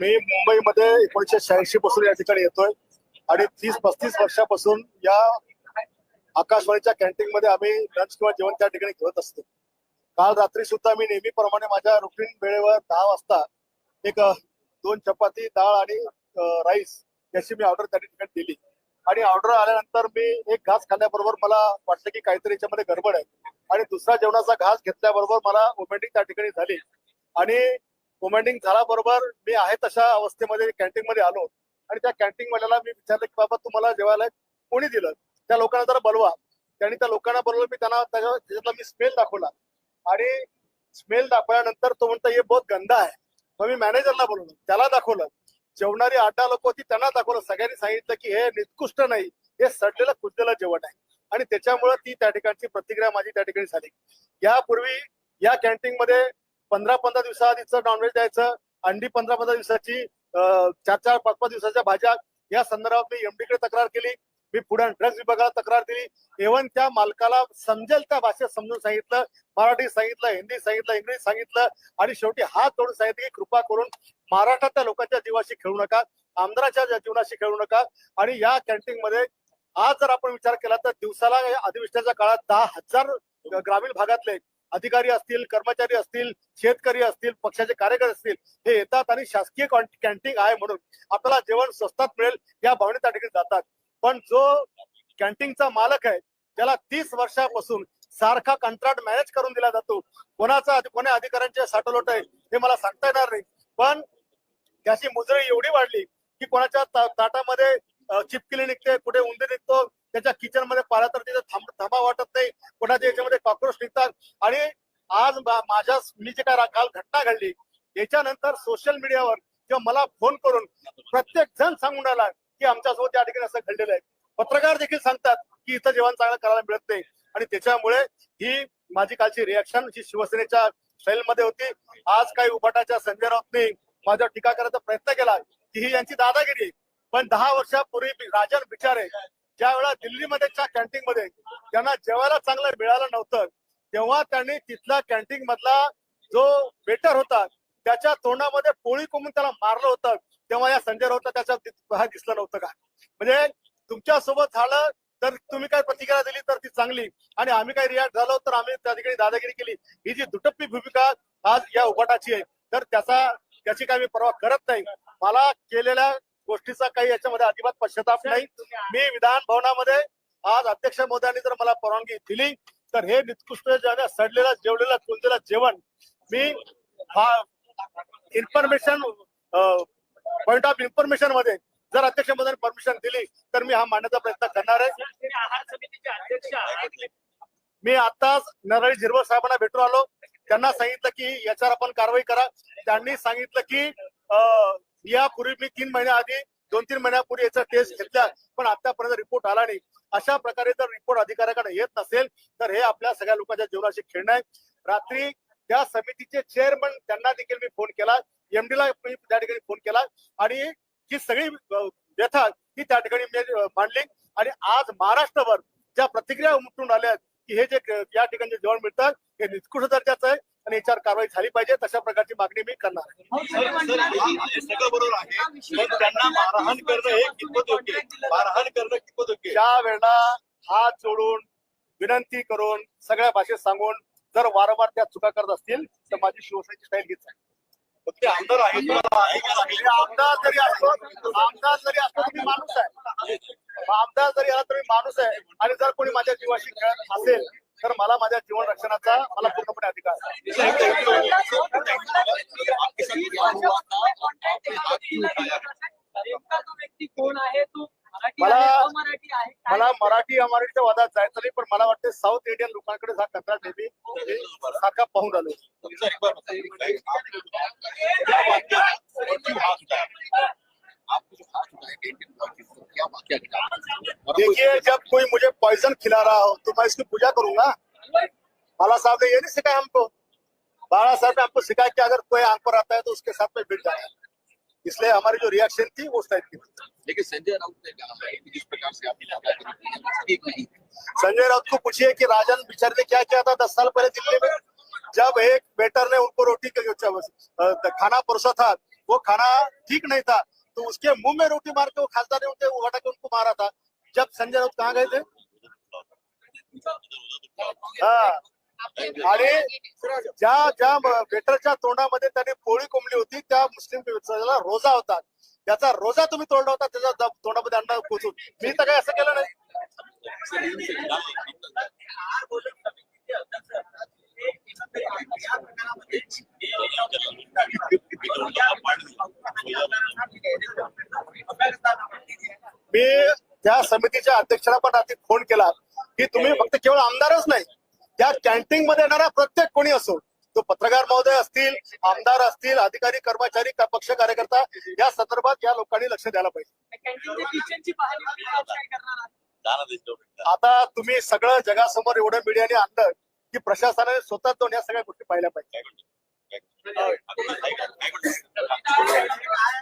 मी मुंबईमध्ये एकोणीशे शहाऐंशी पासून या ठिकाणी येतोय आणि तीस पस्तीस वर्षापासून या आकाशवाणीच्या कॅन्टीन मध्ये आम्ही लंच किंवा जेवण त्या ठिकाणी घेत असतो. काल रात्री सुद्धा मी नेहमीप्रमाणे माझ्या रुटीन वेळेवर दहा वाजता एक दोन चपाती डाळ आणि राईस याची मी ऑर्डर त्या ठिकाणी दिली. आणि ऑर्डर आल्यानंतर मी एक घास खाल्ल्याबरोबर मला वाटलं की काहीतरी याच्यामध्ये गडबड आहे. आणि दुसरा जेवणाचा घास घेतल्याबरोबर मला वोमेंटिंग त्या ठिकाणी झाली. आणि कोमांडिंग झाल्याबरोबर मी आहे तशा अवस्थेमध्ये कॅन्टीन मध्ये आलो. आणि त्या कॅन्टीन वाल्याला मी विचारलं की बाबा तुम्हाला जेवायला कोणी दिलं? त्या लोकांना जरा बोलवा. त्यांनी त्या लोकांना बोलवलं मी त्यांना त्याच्या- त्याच्यातला मी स्मेल दाखवला. आणि स्मेल दाखवल्यानंतर तो म्हणतो हे बहुत गंदा आहे. मग मी मॅनेजरला बोलवलं त्याला दाखवलं. जेवणारी आठ दहा लोक होती त्यांना दाखवलं. सगळ्यांनी सांगितलं की हे निकृष्ट नाही. हे सडलेलं कुजलेलं जेवण आहे. आणि त्याच्यामुळे ती त्या ठिकाणची प्रतिक्रिया माझी त्या ठिकाणी झाली. यापूर्वी या कॅन्टीन मध्ये पंधरा पंधरा दिवसाआधीचं नॉनव्हेज द्यायचं अंडी पंधरा पंधरा दिवसाची चार चार पाच पाच दिवसाच्या भाज्या या संदर्भात मी एमडीकडे तक्रार केली. मी पुढे ड्रग्ज विभागाला तक्रार दिली. इव्हन त्या मालकाला समजेल त्या भाषेत समजून सांगितलं मराठी सांगितलं हिंदी सांगितलं इंग्लिश सांगितलं आणि शेवटी हात जोडून सांगितलं की कृपा करून महाराष्ट्रातल्या लोकांच्या जीवाशी खेळू नका आमदाराच्या जीवनाशी खेळू नका. आणि या कॅन्टीन मध्ये आज जर आपण विचार केला तर दिवसाला अधिवेशनाच्या काळात दहा हजार ग्रामीण भागातले अधिकारी असतील कर्मचारी असतील शेतकरी असतील पक्षाचे कार्यकर्ते असतील हे येतात आणि शासकीय कॅन्टीन आहे म्हणून आपल्याला जेवण स्वस्तात मिळेल या भावने त्या ठिकाणी जातात. पण जो कॅन्टीनचा मालक आहे त्याला तीस वर्षापासून सारखा कंत्राट मॅनेज करून दिला जातो. कोणाचा कोण्या अधिकाऱ्यांचे साठलोट आहे हे मला सांगता येणार नाही. पण त्याची मुजरी एवढी वाढली की कोणाच्या ताटामध्ये चिपकिली निघते कुठे उंदीर निघतो त्याच्या किचनमध्ये पाहिला तर तिथे थांब थांबा वाटत नाही कोणाच्या याच्यामध्ये कॉक्रोच निघतात आणि आज माझ्या मी जे काय काल घटना घडली. याच्यानंतर सोशल मीडियावर किंवा मला फोन करून प्रत्येक जण सांगून राहिला की आमच्यासोबत या ठिकाणी असं घडलेलं आहे. पत्रकार देखील सांगतात की इथं जेवण चांगलं करायला मिळत नाही. आणि त्याच्यामुळे ही माझी कालची रिॲक्शन जी शिवसेनेच्या स्टाईलमध्ये होती आज काही उभाटाच्या संजय राऊतने माझ्यावर टीका करायचा प्रयत्न केला की ही यांची दादागिरी. पण दहा वर्षापूर्वी राजन बिचारे ज्या वेळा दिल्लीमध्येच्या कॅन्टीन मध्ये त्यांना जेवायला चांगलं मिळालं नव्हतं. तेव्हा त्यांनी तिथला कॅन्टीन मधला जो वेटर होता त्याच्या तोंडामध्ये पोळी कोंबून त्याला मारलं होतं. तेव्हा या संजय राऊतला त्याच्या हा दिसलं नव्हतं का? म्हणजे तुमच्यासोबत झालं तर तुम्ही काय प्रतिक्रिया दिली तर ती चांगली. आणि आम्ही काही रिॲक्ट झालो तर आम्ही त्या ठिकाणी दादागिरी केली. ही जी दुटप्पी भूमिका आज या उभाटाची आहे तर त्याचा त्याची काही मी परवा करत नाही. मला केलेल्या गोष्टीचा काही याच्यामध्ये अजिबात पश्चाताप नाही. मी विधान भवनामध्ये आज अध्यक्ष मोदयांनी जर मला परवानगी दिली तर हे निकृष्ट सडलेला जेवलेला जेवलेलं जेवण. मी इन्फॉर्मेशन पॉइंट ऑफ इन्फॉर्मेशनमध्ये जर अध्यक्ष मधून परमिशन दिली तर मी हा मांडण्याचा प्रयत्न करणार आहे. मी आताच नरळी झिरवळ साहेबांना भेटून आलो. त्यांना सांगितलं की याच्यावर आपण कारवाई करा. त्यांनी सांगितलं की अं, यापूर्वी मी तीन महिन्या आधी दोन तीन महिन्यापूर्वी याचा टेस्ट घेतला पण आतापर्यंत रिपोर्ट आला नाही. अशा प्रकारे जर रिपोर्ट अधिकाऱ्याकडे येत नसेल तर हे आपल्या सगळ्या लोकांच्या जीवनाशी खेळणं आहे. रात्री त्या समितीचे चेअरमन त्यांना देखील मी फोन केला. एमडीला मी त्या ठिकाणी फोन केला. आणि ही सगळी व्यथा ही त्या ठिकाणी मी मांडली. आणि आज महाराष्ट्रभर ज्या प्रतिक्रिया उमटून आल्या की हे जे या ठिकाणी जेवण मिळतात हे निकृष्ट दर्जाचं आहे. आणि याच्यावर कारवाई झाली पाहिजे तशा प्रकारची मागणी मी करणार आहे सर, सर, सगळं बरोबर आहे पण त्यांना मारहाण करणं हे कितपत योग्य आहे? मारहाण करणं कितपत योग्य आहे? ज्या वेळेला हात जोडून विनंती करून सगळ्या भाषेत सांगून जर वारंवार त्या चुका करत असतील तर माझी शिवसेनेची स्टाईल हीच आहे ते आमदार आहे. आमदार जरी असतो आमदार जरी असतो तुम्ही माणूस आहे आमदार जरी आला तरी माणूस आहे आणि जर कोणी माझ्या जीवाशी खेळत असेल तर मला माझ्या जीवन रक्षणाचा मला पूर्णपणे अधिकार आहे. नेमका तो व्यक्ती कोण आहे तो मराठी मला- मला मराठी अमराठीच्या वादात जायचं नाही पण मला वाटतं साऊथ इंडियन लोकांकडे हा कचरा नेहमी हे सारखा पाहून आलो पॉइजन खिला रहा हो तो मैं इसकी पूजा करूँगा। बाला साहब ने ये नहीं सिखाया हमको। बाला साहब ने हमको सिखाया कि अगर कोई आँख पर आता है तो उसके साथ में मिट जाए इसलिए हमारी जो रिएक्शन थी वो टाइप की थी। लेकिन संजय राउत ने कहा जिस प्रकार से नहीं। संजय राउत को पूछिए कि राजन बिचार ने क्या किया था दस साल पहले दिल्ली में? जब एक बेटर ने उनको रोटी के- खाना परोसा था वो खाना ठीक नहीं था तो उसके मुँह में रोटी मार के वो खासदार ने उनके उठा के उनको मारा था। जब संजय राउत कहाँ गए थे? हा. आणि ज्या ज्या वेटरच्या तोंडामध्ये त्याने पोळी कोंबली होती त्या मुस्लिम रोजा होता. त्याचा रोजा तुम्ही तोडला होता त्याच्या तोंडामध्ये अंडा पोचून मी तर काही असं केलं नाही. मी त्या समितीच्या अध्यक्षाला पण आधी फोन केला. की तुम्ही फक्त केवळ आमदारच नाही त्या कॅन्टीन मध्ये येणारा प्रत्येक कोणी असो तो पत्रकार महोदय असतील आमदार असतील अधिकारी कर्मचारी पक्ष कार्यकर्ता या संदर्भात या लोकांनी लक्ष द्यायला पाहिजे. आता तुम्ही सगळं जगासमोर एवढं मीडियाने आणलं की प्रशासनाने स्वतः दोन या सगळ्या गोष्टी पाहिल्या पाहिजे.